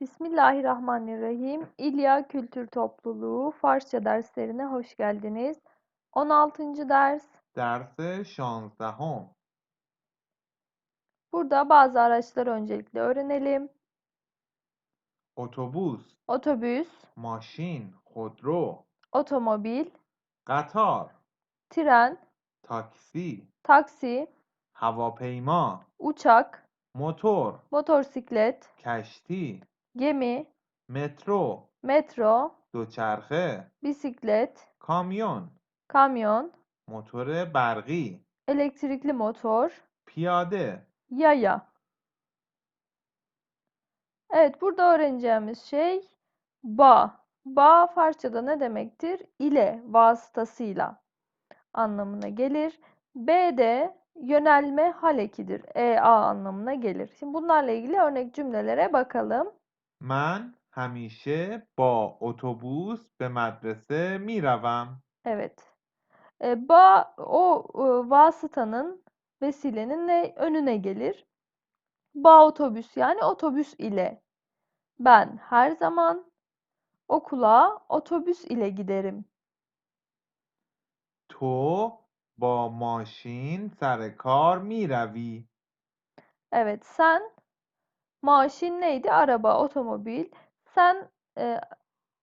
Bismillahirrahmanirrahim. İlya Kültür Topluluğu Farsça derslerine hoş geldiniz. 16. ders. Ders 16. Burada bazı araçları öncelikle öğrenelim. Otobüs. Otobüs. Maşin, hodro. Otomobil. Katar. Tren. Taksi. Taksi. Havapeyma. Uçak. Motor. Motorsiklet. Keşti gemi, مترو metro, دوچرخه bisiklet, کامیون kamyon, موتور برقی elektrikli motor, پیاده yaya. Evet, burada öğreneceğimiz şey ba. Ba Farsçada ne demektir? İle, vasıtasıyla anlamına gelir. B de yönelme hal ekidir. E-a anlamına gelir. Şimdi bunlarla ilgili örnek cümlelere bakalım. من همیشه با اتوبوس به مدرسه میروم Evet. E, ba o e, vasıtanın, vesilenin ne önüne gelir. Ba otobüs yani otobüs ile. Ben her zaman okula otobüs ile giderim. تو با ماشین سر کار میروی Evet, sen maaşin neydi? Araba, otomobil. Sen e,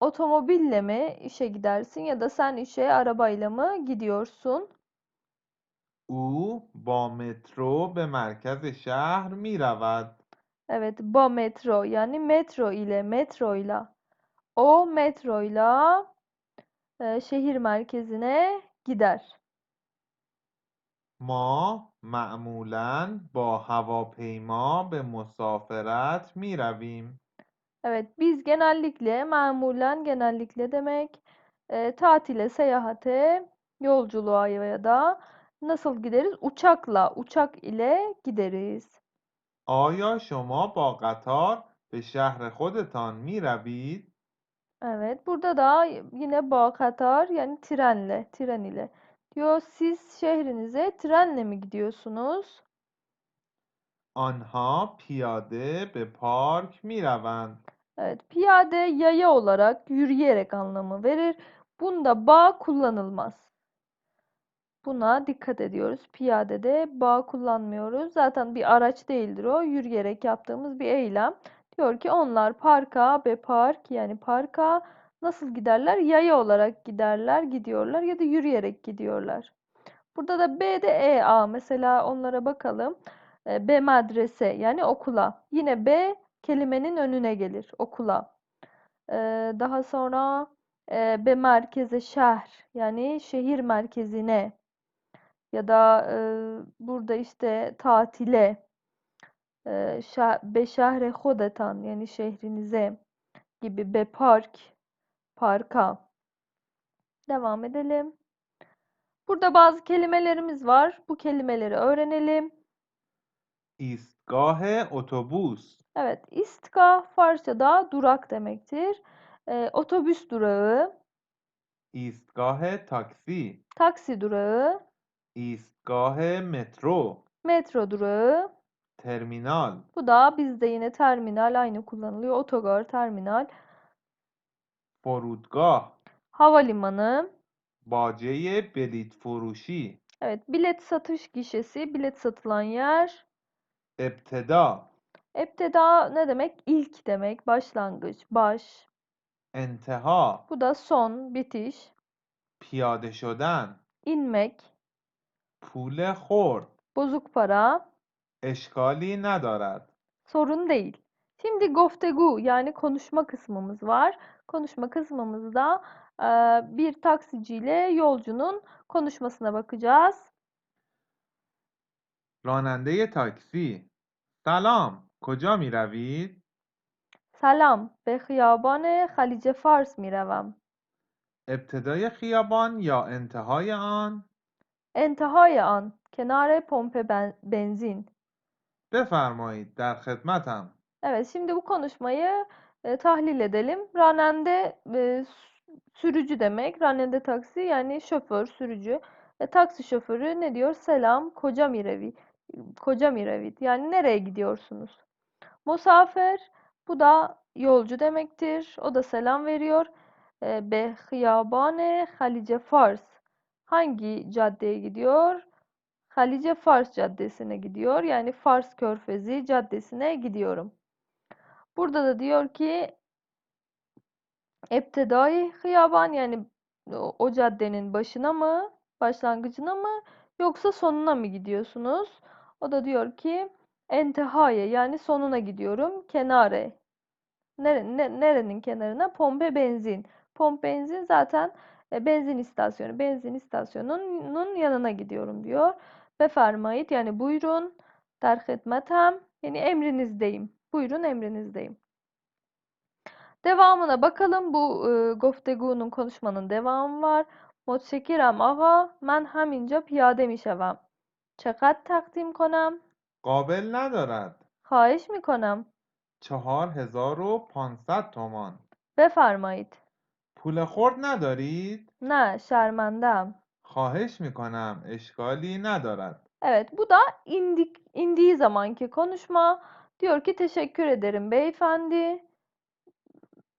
otomobille mi işe gidersin ya da sen işe arabayla mı gidiyorsun? او با مترو به مرکز شهر می رود. Evet, ba metro yani metro ile, metroyla. O metroyla e, şehir merkezine gider. ما معمولاً با هواپیما به مسافرت می رویم. Evet, biz genellikle, mamulen genellikle demek, e, tatile, seyahate, yolculuğa ya da nasıl gideriz? Uçakla, uçak ile gideriz. آیا شما با قطار به شهر خودتان می روید؟ Evet, burada da yine ba Katar yani trenle, tren ile. Diyor siz şehrinize trenle mi gidiyorsunuz? آنها پیاده به پارک می روند. Evet, piyade yaya olarak yürüyerek anlamı verir. Bunda ba kullanılmaz. Buna dikkat ediyoruz. Piyadede ba kullanmıyoruz. Zaten bir araç değildir o. Yürüyerek yaptığımız bir eylem. Diyor ki onlar parka be park yani parka nasıl giderler? Yaya olarak giderler, gidiyorlar ya da yürüyerek gidiyorlar. Burada da B de E, A. Mesela onlara bakalım. E, B medrese yani okula. Yine B kelimenin önüne gelir. Okula. E, daha sonra e, B merkeze şehir yani şehir merkezine ya da burada işte tatile be şehre hodetan yani şehrinize gibi be park Parka. Devam edelim. Burada bazı kelimelerimiz var. Bu kelimeleri öğrenelim. İstgahe otobüs. Evet, istgah Farsça'da durak demektir. Ee, otobüs durağı. İstgahe taksi. Taksi durağı. İstgahe metro. Metro durağı. Terminal. Bu da bizde yine terminal aynı kullanılıyor. Otogar, terminal. فرودگاه havalimanı. باجه بلیط فروشی Evet, bilet satış gişesi, bilet satılan yer. ابتدا Ebteda ne demek? İlk demek, başlangıç, baş. انتها Bu da son, bitiş. پیاده شدن İnmek, پول خورد bozuk para, اشکالی ندارد sorun değil. Şimdi goftegu yani konuşma kısmımız var. Konuşma kısmımızda e, bir taksiciyle yolcunun konuşmasına bakacağız. راننده تاکسی سلام کجا می روید؟ Selam, به خیابان خلیج فارس می‌روم. ابتدای خیابان یا انتهای آن؟ انتهای آن، کنار پمپ بن- benzin. بفرمایید در خدمتم Evet, şimdi bu konuşmayı e, tahlil edelim. Ranende e, sürücü demek. Ranende taksi yani şoför, sürücü. E, taksi şoförü ne diyor? Selam, koca mirevi. Koca mirevit. Yani nereye gidiyorsunuz? Musafer, bu da yolcu demektir. O da selam veriyor. E, be hıyabane Halice Fars. Hangi caddeye gidiyor? Halice Fars Caddesi'ne gidiyor. Yani Fars Körfezi Caddesi'ne gidiyorum. Burada da diyor ki Eptedai hıyaban yani o, caddenin başına mı, başlangıcına mı yoksa sonuna mı gidiyorsunuz? O da diyor ki entehaye yani sonuna gidiyorum. Kenare. Nere, ne- nerenin kenarına? Pompe benzin. Pomp benzin zaten e, benzin istasyonu. Benzin istasyonunun yanına gidiyorum diyor. Befermayit yani buyurun. Der hizmetem yani emrinizdeyim. Buyurun emrinizdeyim. Devamına bakalım. Bu e, goftegunun konuşmanın devamı var. متشکرم آقا من همینجا پیاده می‌شوم چقدر تقدیم کنم؟ قابل ندارد خواهش می‌کنم چهار هزار و پانصد تومان بفرمایید پول خورد ندارید؟ نه şermendem خواهش می‌کنم اشکالی ندارد Evet bu da indik, indiği zamanki konuşma. Diyor ki teşekkür ederim beyefendi.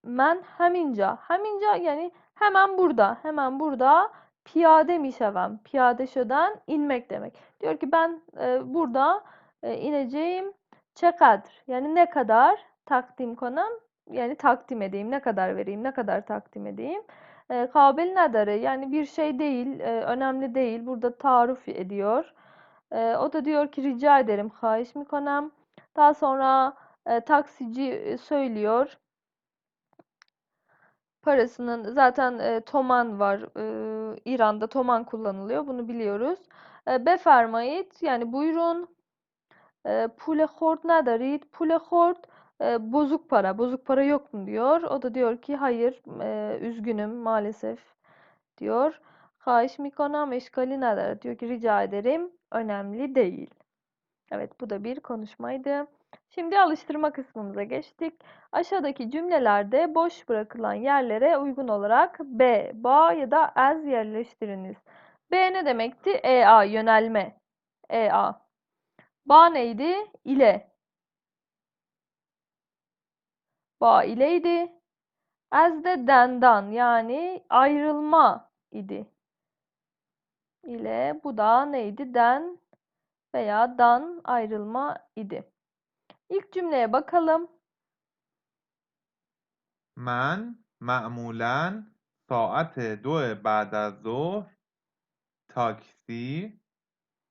Men heminca. Heminca yani hemen burada. Hemen burada piyade mişevem. Piyade şöden inmek demek. Diyor ki ben e, burada e, ineceğim. Çekadr. Yani ne kadar takdim konam yani takdim edeyim. Ne kadar vereyim. Ne kadar takdim edeyim. E, kabel nedarı yani bir şey değil. e, önemli değil. Burada tarif ediyor. E, o da diyor ki rica ederim. Hahiş mi konam. Daha sonra e, taksici e, söylüyor parasının zaten e, toman var. E, İran'da toman kullanılıyor. Bunu biliyoruz. E, befermayit yani buyurun. E, pule hort nadarit. Pule hort e, bozuk para. Bozuk para yok mu diyor. O da diyor ki hayır e, üzgünüm maalesef diyor. Hahiş mikonam eşkali nadar. Diyor ki rica ederim. Önemli değil. Evet bu da bir konuşmaydı. Şimdi alıştırma kısmımıza geçtik. Aşağıdaki cümlelerde boş bırakılan yerlere uygun olarak be, ba ya da az yerleştiriniz. B ne demekti? EA yönelme. EA. Ba neydi? İle. Ba ileydi. Az de dendan yani ayrılma idi. İle bu da neydi? Den veya dan ayrılma idi. İlk cümleye bakalım. من معمولا ساعت دو بعد از ظهر تاکسی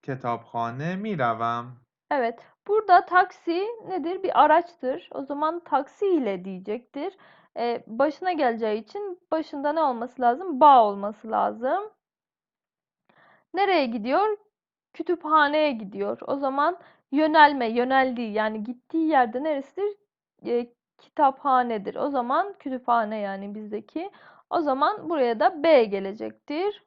کتابخانه می روم Evet, burada taksi nedir? Bir araçtır. O zaman taksi ile diyecektir. Ee, başına geleceği için başında ne olması lazım? Ba olması lazım. Nereye gidiyor? Kütüphaneye gidiyor. O zaman yönelme, yöneldiği yani gittiği yerde neresidir? Ee, kitaphanedir. O zaman kütüphane yani bizdeki. O zaman buraya da B gelecektir.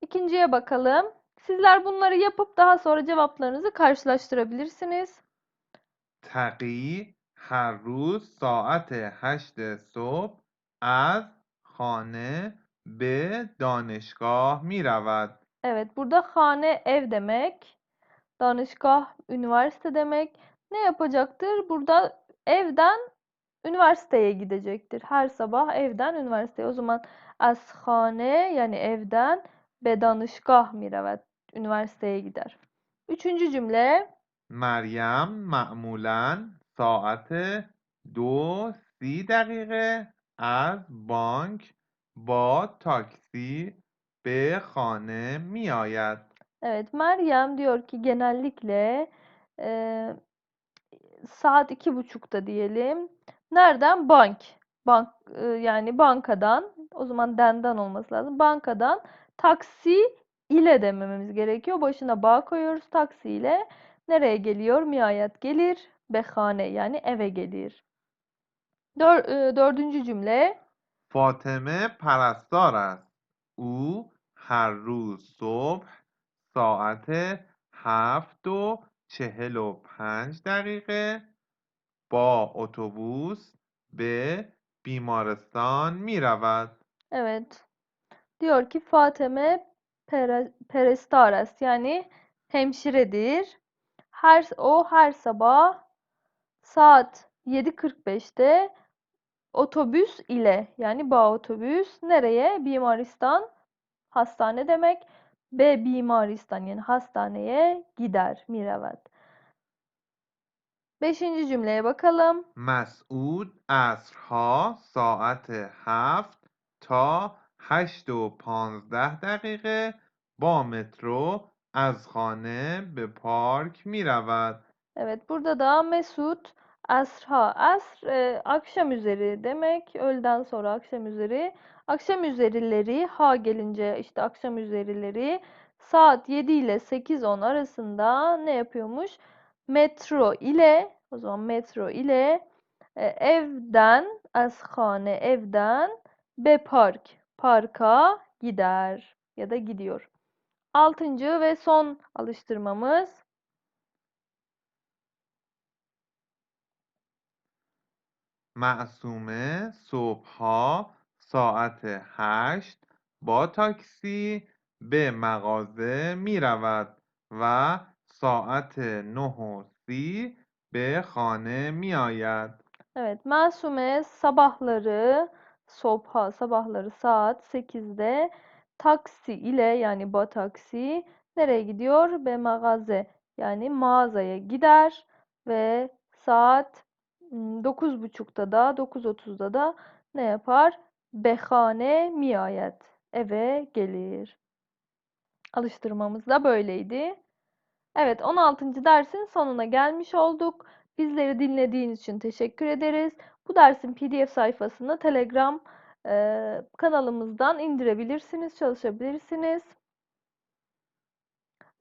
İkinciye bakalım. Sizler bunları yapıp daha sonra cevaplarınızı karşılaştırabilirsiniz. تقی هر روز ساعت هشت صبح از خانه به دانشگاه می رود Evet, burada hane ev demek. Danışgah üniversite demek. Ne yapacaktır? Burada evden üniversiteye gidecektir. Her sabah evden üniversiteye. O zaman az ashane yani evden ve danışgah miravet üniversiteye gider. Üçüncü cümle. Meryem ma'mulen saate do si dakika az bank ba taksi به خانه می آید Evet, Meryem diyor ki genellikle e, saat iki buçukta diyelim. Nereden? Bank. Bank e, yani bankadan. O zaman denden olması lazım. Bankadan taksi ile demememiz gerekiyor. Başına bağ koyuyoruz taksi ile. Nereye geliyor? Nihayet gelir. Behane yani eve gelir. Dör, e, dördüncü cümle. فاطمه پرستار است او هر روز صبح ساعت هفت و چهل و پنج دقیقه با اتوبوس به بیمارستان می رود Evet. Diyor ki Fatime Pere, Perestaras yani hemşiredir. Her o her sabah saat 7.45'te otobüs ile yani bağ otobüs nereye? Bimaristan هستانه دمک به بیمارستان یعنی هستانه گیدر می رود. بشینجی جمله بکلم. مسعود اصرها ساعت هفت تا هشت و پانزده دقیقه با مترو از خانه به پارک می رود. Evet burada da Mesut asr ha asr e, akşam üzeri demek öğleden sonra akşam Akşam üzerileri ha gelince işte akşam üzerileri saat 7 ile 8-10 arasında ne yapıyormuş? Metro ile o zaman metro ile e, evden ashane evden be park parka gider ya da gidiyor. Altıncı ve son alıştırmamız معصومه صبحها ساعت هشت با تاکسی به مغازه می رود و ساعت نه و سی به خانه می آید. Evet, Masume sabahları sobha sabahları saat 8'de taksi ile yani ba taksi nereye gidiyor? Be mağaze yani mağazaya gider ve saat ım, 9.30'da da 9.30'da da ne yapar? Behane miayet eve gelir. Alıştırmamız da böyleydi. Evet, 16. dersin sonuna gelmiş olduk. Bizleri dinlediğiniz için teşekkür ederiz. Bu dersin PDF sayfasını Telegram e, kanalımızdan indirebilirsiniz, çalışabilirsiniz.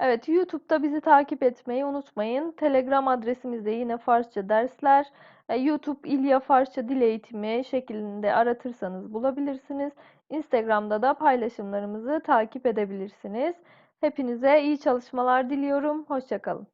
Evet, YouTube'da bizi takip etmeyi unutmayın. Telegram adresimiz de yine Farsça dersler. E, YouTube İlya Farsça Dil Eğitimi şeklinde aratırsanız bulabilirsiniz. Instagram'da da paylaşımlarımızı takip edebilirsiniz. Hepinize iyi çalışmalar diliyorum. Hoşçakalın.